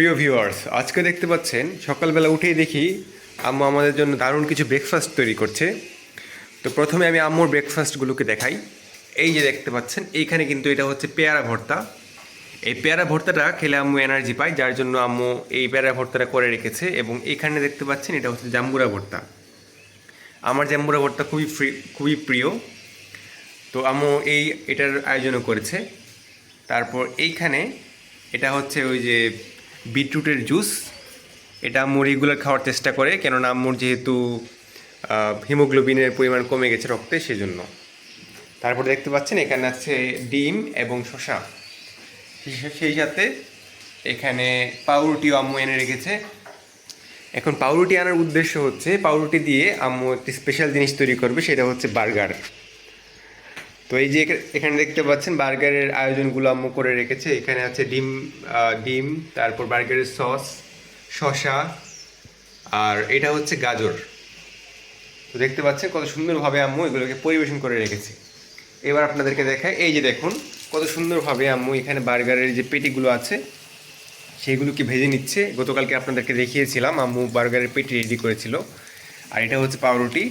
প্রিয় ভিউয়ার্স, আজকে দেখতে পাচ্ছেন, সকালবেলা উঠেই দেখি আম্মু আমাদের জন্য দারুণ কিছু ব্রেকফাস্ট তৈরি করছে। তো প্রথমে আমি আম্মুর ব্রেকফাস্টগুলোকে দেখাই। এই যে দেখতে পাচ্ছেন, এইখানে কিন্তু এটা হচ্ছে পেয়ারা ভর্তা। এই পেয়ারা ভর্তাটা খেলে আম্মু এনার্জি পায়, যার জন্য আম্মু এই পেয়ারা ভর্তাটা করে রেখেছে। এবং এখানে দেখতে পাচ্ছেন, এটা হচ্ছে জাম্বুরা ভর্তা। আমার জাম্বুরা ভর্তা খুবই ফ্রি, খুবই প্রিয়। তো আম্মু এই, এটার আয়োজনও করেছে। তারপর এইখানে এটা হচ্ছে ওই যে বিটরুটের জুস। এটা আম্মু রেগুলার খাওয়ার চেষ্টা করে, কেননা আম্মুর যেহেতু হিমোগ্লোবিনের পরিমাণ কমে গেছে রক্তে, সেজন্য। তারপর দেখতে পাচ্ছেন, এখানে আছে ডিম এবং সেই- সেই সাথে এখানে পাউরুটিও আম্মু এনে রেখেছে। এখন পাউরুটি আনার উদ্দেশ্য হচ্ছে, পাউরুটি দিয়ে আম্মু একটি স্পেশাল জিনিস তৈরি করবে, সেটা হচ্ছে বার্গার। তো এই যে এখানে দেখতে পাচ্ছেন বার্গারের আয়োজনগুলো আম্মু করে রেখেছে। এখানে আছে ডিম ডিম, তারপর বার্গারের সস, শসা, আর এটা হচ্ছে গাজর। তো দেখতে পাচ্ছেন কত সুন্দরভাবে আম্মু এগুলোকে পরিবেশন করে রেখেছে। এবার আপনাদেরকে দেখায় এই যে দেখুন কত সুন্দরভাবে আম্মু এখানে বার্গারের যে পেটিগুলো আছে সেগুলোকে ভেজে নিচ্ছে। গতকালকে আপনাদেরকে দেখিয়েছিলাম, আম্মু বার্গারের পেটি রেডি করেছিল। আর এটা হচ্ছে পাউরুটি।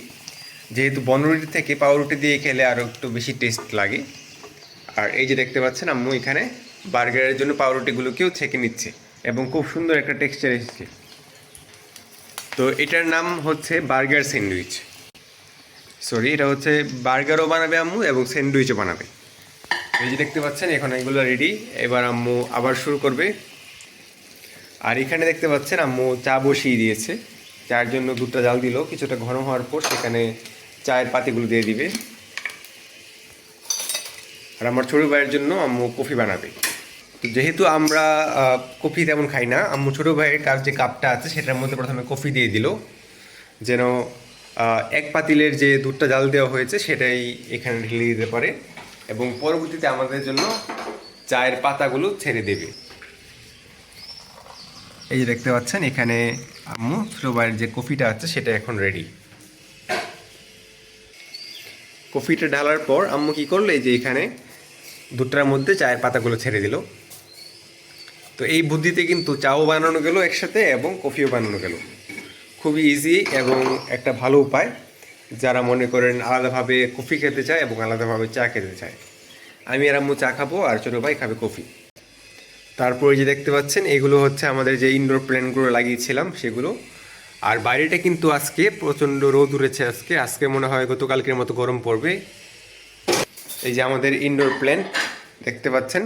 যেহেতু বনরুটি থেকে পাউরুটি দিয়ে খেলে আরও একটু বেশি টেস্ট লাগে। আর এই যে দেখতে পাচ্ছেন আম্মু এখানে বার্গারের জন্য পাউরুটিগুলোকেও ছেঁকে নিচ্ছে এবং খুব সুন্দর একটা টেক্সচার এসেছে। তো এটার নাম হচ্ছে বার্গার স্যান্ডউইচ। সরি এটা হচ্ছে বার্গারও বানাবে আম্মু এবং স্যান্ডউইচও বানাবে। এই যে দেখতে পাচ্ছেন, এখন এগুলো রেডি এবার আম্মু আবার শুরু করবে। আর এখানে দেখতে পাচ্ছেন আম্মু চা বসিয়ে দিয়েছে। চার জন্য দুধটা জাল দিল, কিছুটা ঘন হওয়ার পর সেখানে চায়ের পাতিগুলো দিয়ে দিবে। আর আমার ছোটো ভাইয়ের জন্য আম্মু কফি বানাবে। তো যেহেতু আমরা কফি তেমন খাই না, আম্মু ছোটো ভাইয়ের কার যে কাপটা আছে সেটার মধ্যে প্রথমে কফি দিয়ে দিল। যেন এক পাতিলের যে দুধটা জাল দেওয়া হয়েছে সেটাই এখানে ঢেলে দিতে পারে এবং পরবর্তীতে আমাদের জন্য চায়ের পাতাগুলো ছেড়ে দেবে। এই যে দেখতে পাচ্ছেন, এখানে আম্মু ছোটো ভাইয়ের যে কফিটা আছে সেটা এখন রেডি কফিটা ঢালার পর আম্মু কি করল, এই যে এখানে দুটার মধ্যে চায়ের পাতাগুলো ছেড়ে দিল। তো এই বুদ্ধিতে কিন্তু চাও বানানো গেল একসাথে এবং কফিও বানানো গেল। খুবই ইজি এবং একটা ভালো উপায়। যারা মনে করেন আলাদাভাবে কফি খেতে চায় এবং আলাদাভাবে চা খেতে চায়। আমি আর আম্মু চা খাব আর ছোটো ভাই খাবে কফি। তারপরে যে দেখতে পাচ্ছেন, এগুলো হচ্ছে আমাদের যে ইনডোর প্ল্যান্টগুলো লাগিয়েছিলাম, সেগুলো আর বাইরেটা কিন্তু আজকে প্রচণ্ড রোদ উঠেছে আজকে। আজকে মনে হয় গতকালকের মতো গরম পড়বে। এই যে আমাদের ইনডোর প্ল্যান্ট দেখতে পাচ্ছেন?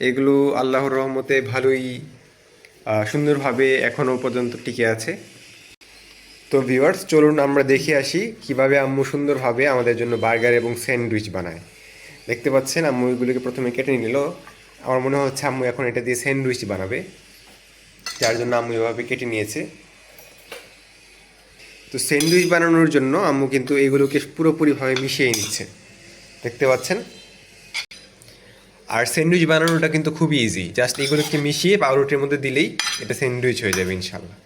এগুলো আল্লাহর রহমতে ভালোই সুন্দরভাবে এখনও পর্যন্ত টিকে আছে। তো ভিউয়ার্স চলুন আমরা দেখে আসি কীভাবে আম্মু সুন্দরভাবে আমাদের জন্য বার্গার এবং স্যান্ডউইচ বানায়। দেখতে পাচ্ছেন, আম্মু এগুলোকে প্রথমে কেটে নিল। আমার মনে হচ্ছে আম্মু এখন এটা দিয়ে স্যান্ডউইচ বানাবে। যার জন্য আম্মু এভাবে কেটে নিয়েছে। তো স্যান্ডউইচ বানানোর জন্য আম্মু কিন্তু এগুলোকে পুরোপুরিভাবে মিশিয়ে নিচ্ছে। দেখতে পাচ্ছেন? আর স্যান্ডউইচ বানানোটা কিন্তু খুবই ইজি জাস্ট এগুলোকে মিশিয়ে পাউরুটির মধ্যে দিলেই এটা স্যান্ডউইচ হয়ে যাবে ইনশাল্লাহ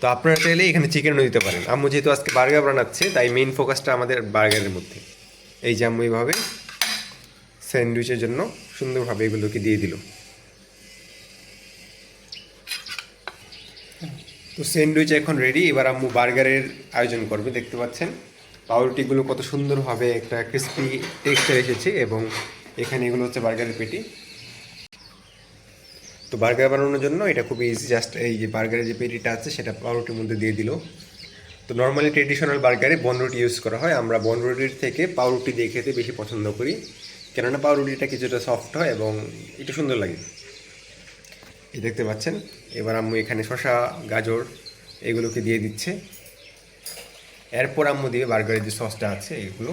তো আপনারা চাইলে এখানে চিকেনও দিতে পারেন। আম্মু যেহেতু আজকে বার্গার বানাচ্ছে, তাই মেইন ফোকাসটা আমাদের বার্গারের মধ্যে। এই যে আম্মু এইভাবে স্যান্ডউইচের জন্য সুন্দরভাবে এগুলোকে দিয়ে দিল। তো স্যান্ডউইচ এখন রেডি এবার আম্মু বার্গারের আয়োজন করবে, দেখতে পাচ্ছেন। পাউরুটিগুলো কত সুন্দরভাবে একটা ক্রিস্পি টেক্সচার এসেছে, এবং এখানে এগুলো হচ্ছে বার্গারের পেটি। তো বার্গার বানানোর জন্য এটা খুবই ইজি জাস্ট এই যে বার্গারের যে পেটিটা আছে, সেটা পাউরুটির মধ্যে দিয়ে দিল। তো নর্মালি ট্রেডিশনাল বার্গারে বনরুটি ইউজ করা হয়। আমরা বনরুটির থেকে পাউরুটি দিয়ে খেতে বেশি পছন্দ করি। কেননা পাউরুটিটা কিছুটা সফট হয় এবং একটু সুন্দর লাগে। এই দেখতে পাচ্ছেন? এবার আম্মু এখানে শশা গাজর এগুলোকে দিয়ে দিচ্ছে। এরপর আম্মু দিয়ে বার্গারের যে সসটা আছে, এগুলো।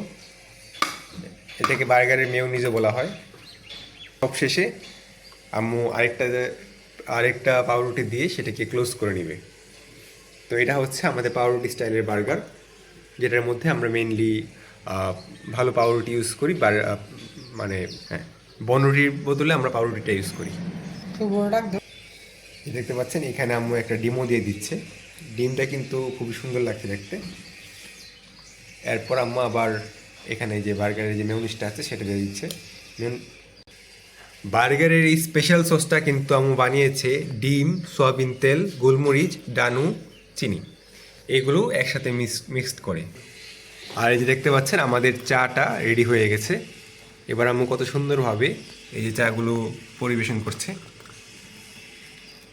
এটাকে বার্গারের মেয়নিজও বলা হয়। সব শেষে আম্মু আরেকটা আরেকটা পাউরুটি দিয়ে সেটাকে ক্লোজ করে নেবে। তো এটা হচ্ছে আমাদের পাউরুটি স্টাইলের বার্গার, যেটার মধ্যে আমরা মেনলি ভালো পাউরুটি ইউজ করি মানে হ্যাঁ বনরুটির বদলে আমরা পাউরুটিটা ইউজ করি খুব বড় ডাক দাও এই দেখতে পাচ্ছেন, এখানে আম্মু একটা ডিমও দিয়ে দিচ্ছে। ডিমটা কিন্তু খুবই সুন্দর লাগছে দেখতে। এরপর আম্মু আবার এখানে যে বার্গারের যে মেউনিসটা আছে, সেটা দিয়ে দিচ্ছে। বার্গারের এই স্পেশাল সসটা কিন্তু আম্মু বানিয়েছে ডিম, সয়াবিন তেল, গোলমরিচ, ডানু, চিনি। এগুলো একসাথে মিক্স মিক্সড করে। আর এই যে দেখতে পাচ্ছেন, আমাদের চাটা রেডি হয়ে গেছে। এবার আম্মু কত সুন্দরভাবে এই যে চাগুলো পরিবেশন করছে।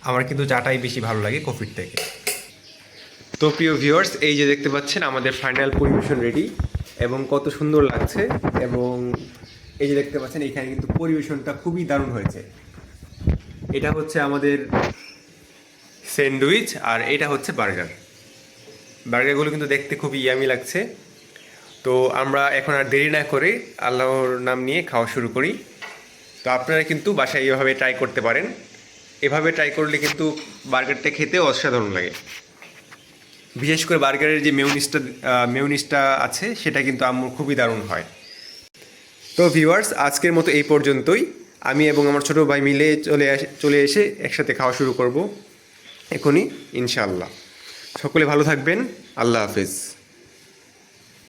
আমার কিন্তু চাটাই বেশি ভালো লাগে কফির থেকে। তো প্রিয় ভিউয়ার্স এই যে দেখতে পাচ্ছেন, আমাদের ফাইনাল পরিবেশন রেডি এবং কত সুন্দর লাগছে এবং এই যে দেখতে পাচ্ছেন, এখানে কিন্তু পরিবেশনটা খুবই দারুণ হয়েছে। এটা হচ্ছে আমাদের স্যান্ডউইচ আর এটা হচ্ছে বার্গার বার্গারগুলো কিন্তু দেখতে খুবই ইয়ামি লাগছে। তো আমরা এখন আর দেরি না করে আল্লাহর নাম নিয়ে খাওয়া শুরু করি। তো আপনারা কিন্তু বাসায় এইভাবে ট্রাই করতে পারেন। এভাবে ট্রাই করলে কিন্তু বার্গারটা খেতে অসাধারণ লাগে। বিশেষ করে বার্গারের যে মেউনিসটা মেউনিসটা আছে, সেটা কিন্তু আম্মুর খুবই দারুণ হয়। তো ভিউয়ার্স আজকের মতো এই পর্যন্তই। আমি এবং আমার ছোটো ভাই মিলে চলে চলে এসে একসাথে খাওয়া শুরু করব। এখনই, ইনশাআল্লাহ। সকলে ভালো থাকবেন। আল্লাহ হাফেজ।